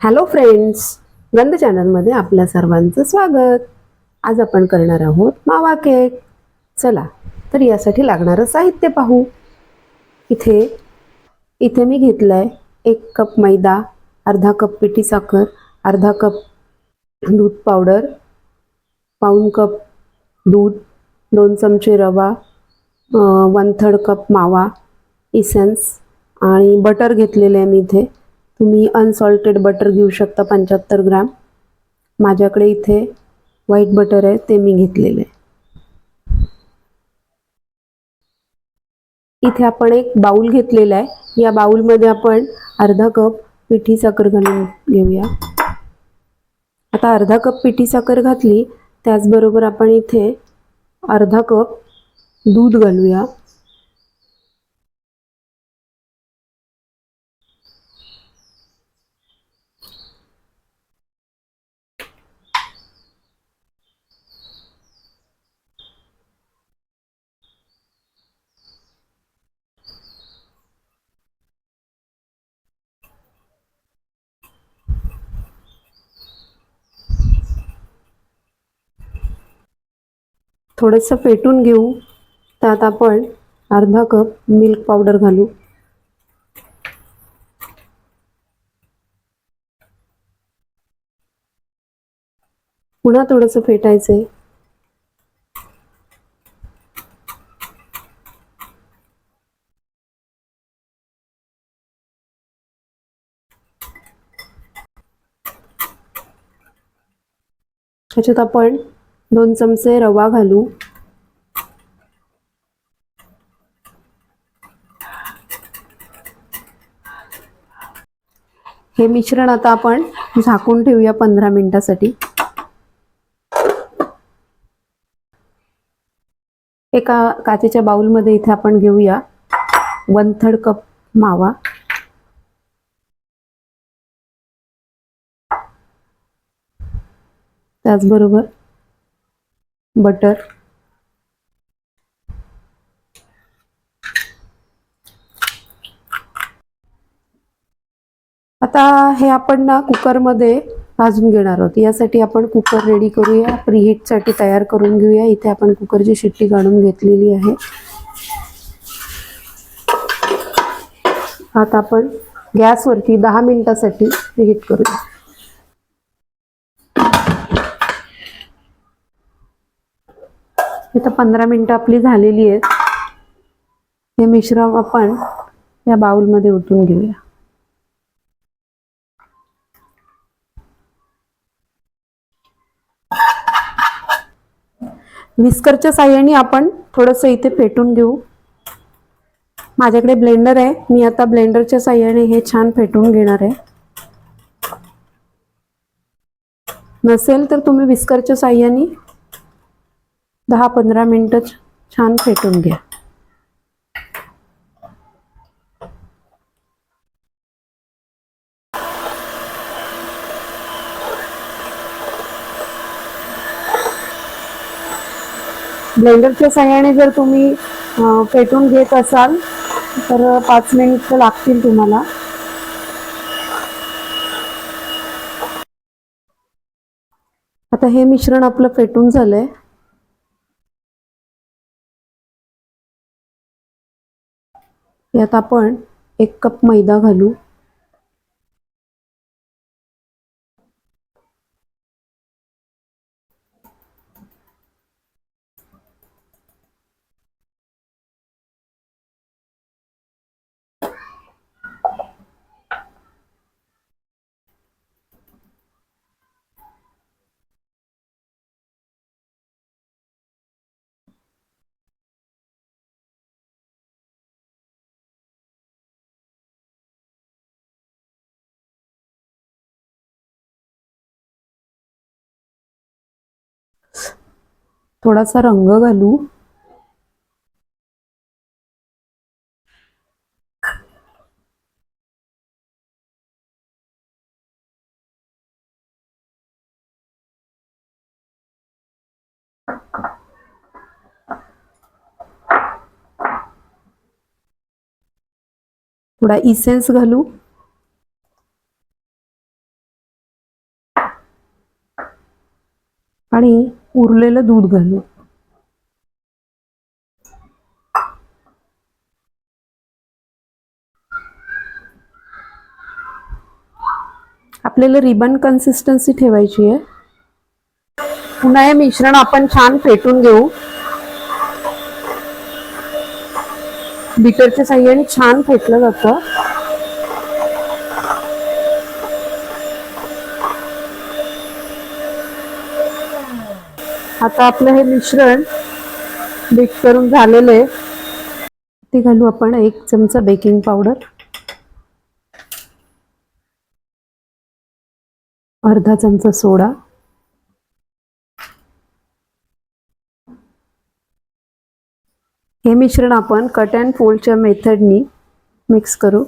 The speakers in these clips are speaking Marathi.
हॅलो फ्रेंड्स गंध चॅनलमध्ये आपल्या सर्वांचं स्वागत. आज आपण करणार आहोत मावा केक चला तर यासाठी लागणारं साहित्य पाहू. इथे इथे मी घेतलं आहे एक कप मैदा अर्धा कप पिठी साखर अर्धा कप दूध पावडर पाऊन कप दूध दोन चमचे रवा वन थर्ड कप मावा इसेन्स आणि बटर घेतलेलं आहे मी इथे. तुम्ही अनसॉल्टेड बटर घेऊ शकता पंच्याहत्तर ग्राम. माझ्याकडे इथे व्हाईट बटर आहे ते मी घेतलेले. आहे इथे आपण एक बाऊल घेतलेला आहे. या बाऊलमध्ये आपण अर्धा कप पिठी साखर घालून घेऊया. आता अर्धा कप पिठी साखर घातली त्याचबरोबर आपण इथे अर्धा कप दूध घालूया. थोडंसं फेटून घेऊ. त्यात आपण अर्धा कप मिल्क पावडर घालू. पुन्हा थोडंसं फेटायचं आहे त्याच्यात आपण दोन चमचे रवा घालू. हे मिश्रण आता आपण झाकून ठेवूया पंधरा मिनिटासाठी. एका काचेच्या बाउलमध्ये इथे आपण घेऊया वन थर्ड कप मावा. त्याचबरोबर बटर. आता हे आपण ना कुकरमध्ये भाजून घेणार आहोत. यासाठी आपण कुकर रेडी करूया. प्रीहीटसाठी तयार करून घेऊया. इथे आपण कुकरची शिट्टी काढून घेतलेली आहे. आता आपण गॅसवरती दहा मिनिटासाठी प्रीहीट करूया. इथं पंधरा मिनिटं आपली झालेली आहेत. हे मिश्रण आपण या बाउलमध्ये ओतून घेऊया. विस्करच्या साह्याने आपण थोडंसं इथे फेटून घेऊ. माझ्याकडे ब्लेंडर आहे. मी आता ब्लेंडरच्या साह्याने हे छान फेटून घेणार आहे. नसेल तर तुम्ही विस्करच्या साह्याने दहा पंधरा मिनटं छान फेटून घ्या. ब्लेंडरच्या सहाय्याने जर तुम्ही फेटून घेत असाल तर पाच मिनिट लागतील तुम्हाला. आता हे मिश्रण आपलं फेटून झालंय. यात आपण एक कप मैदा घालू. थोडासा रंग घालू. थोडा इसेन्स घालू. आणि उरलेलं दूध घालू. आपल्याला रिबन कन्सिस्टन्सी ठेवायची आहे. पुन्हा हे मिश्रण आपण छान फेटून घेऊ. बीटरच्या साह्याने छान फेटलं जातं. आता आपलं हे मिश्रण बीट करून झालेलं आहे. ते घालू आपण एक चमचा बेकिंग पावडर अर्धा चमचा सोडा. हे मिश्रण आपण कट अँड फोल्डच्या मेथडनी मिक्स करू.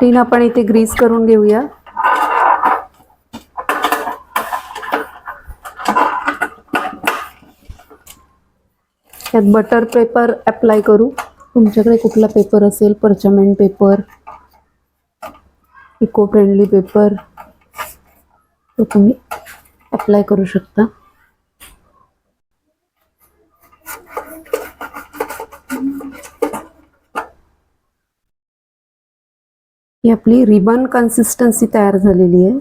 तीन आपण इथे ग्रीस करून घेऊया. त्यात बटर पेपर अप्लाय करू. तुमच्याकडे कुठला पेपर असेल? Parchment paper eco friendly paper तो तुम्ही अप्लाय करू शकता. ही आपली रिबन कन्सिस्टन्सी तयार झालेली आहे.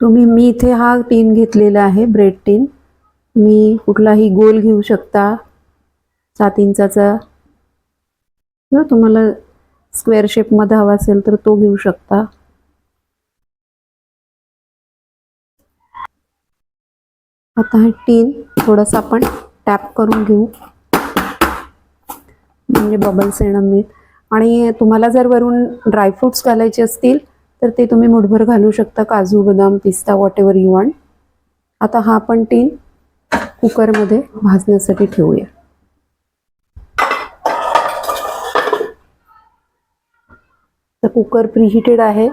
तुम्ही मी इथे हा टीन घेतलेला आहे ब्रेड टीन. मी कुठलाही गोल घेऊ शकता सात इंचाचा. किंवा तुम्हाला स्क्वेअर शेपमध्ये हवा असेल तर तो घेऊ शकता. आता हा टीन थोडासा आपण टॅप करून घेऊ. म्हणजे बबल्स येणार नाहीत. आणि तुम्हाला जर वरून ड्रायफ्रुट्स घालायचे असतील तर ते तुम्ही मुठभर घालू शकता. काजू बदाम पिस्ता वॉट एव्हर यू वॉन्ट आता हा आपण टीन कुकरमध्ये भाजण्यासाठी ठेवूया. तर कुकर प्रिहिटेड आहे.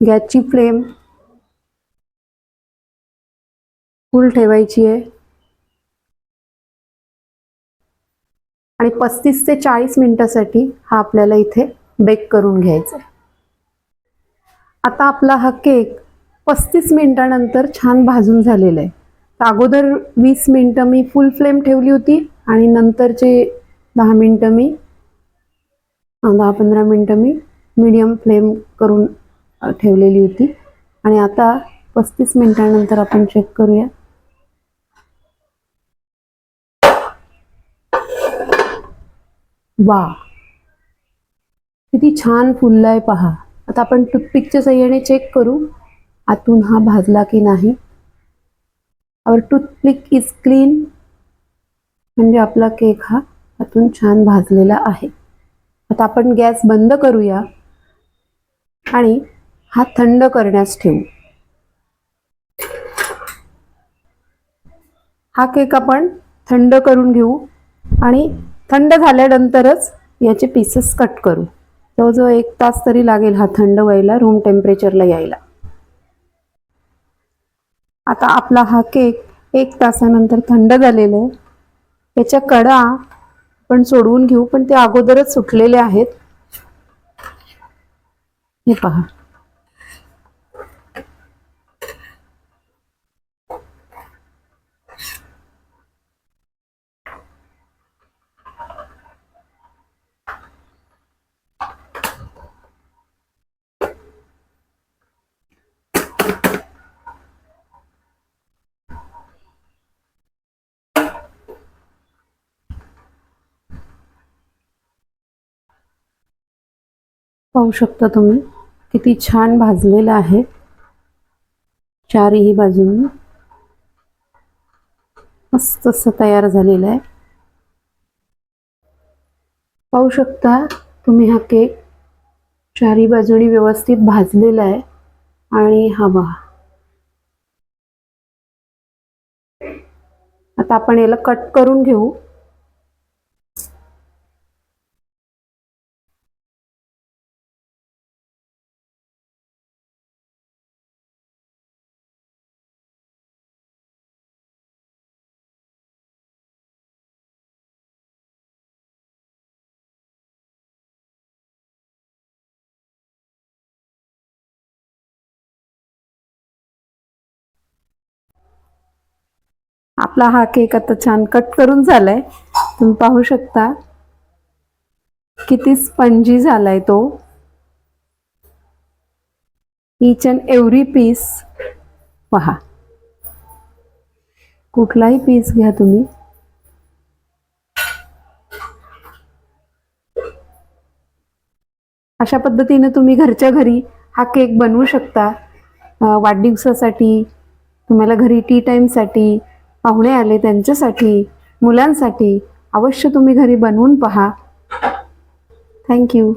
गॅसची फ्लेम फुल ठेवायची आहे. आणि पस्तीस ते चाळीस मिनिटासाठी हा आपल्याला इथे बेक करून घ्यायचा आहे. आता आपला हा केक पस्तीस मिनिटानंतर छान भाजून झालेला आहे. तर अगोदर वीस मिनटं मी फुल फ्लेम ठेवली होती आणि नंतरचे दहा मिनटं मी दहा पंधरा मिनटं मी मीडियम फ्लेम करून ठेवलेली होती. आणि आता पस्तीस मिनिटानंतर आपण चेक करूया. वा किती छान फुललाय पहा. आता आपण टूथपिकच्या सहाय्याने चेक करू आतून हा भाजला की नाही. और टूथपिक इज क्लीन म्हणजे आपला केक हा आतून छान भाजलेला आहे. आता आपण गॅस बंद करूया. आणि हा थंड करण्यास ठेवू. हा केक आपण थंड करून घेऊ आणि थंड झाल्यानंतरच याचे पीसेस कट करू. जवळजवळ एक तास तरी लागेल हा थंड व्हायला रूम टेम्परेचरला यायला. आता आपला हा केक एक तासानंतर थंड झालेला आहे. याच्या कडा आपण सोडवून घेऊ पण ते अगोदरच सुटलेले आहेत. हे पहा. पाहू शकता तुम्ही. किती छान भाजलेला आहे. चारही बाजूंनी. मस्त असं तयार झालेलं आहे. पाहू शकता तुम्ही हा केक. चारही बाजूनी व्यवस्थित भाजलेला आहे. आणि हा आता आपण याला कट करून घेऊ. आपला हा केक आता छान कट करून झालाय. तुम्ही पाहू शकता. किती स्पंजी झालाय तो. इच अँड एव्हरी पीस पहा. कुठलाही पीस घ्या तुम्ही. अशा पद्धतीने तुम्ही घरच्या घरी हा केक बनवू शकता. वाढदिवसासाठी तुम्हाला घरी टी टाईमसाठी पाहुणे आले त्यांच्यासाठी मुलांसाठी. अवश्य तुम्ही घरी बनवून पहा. थँक्यू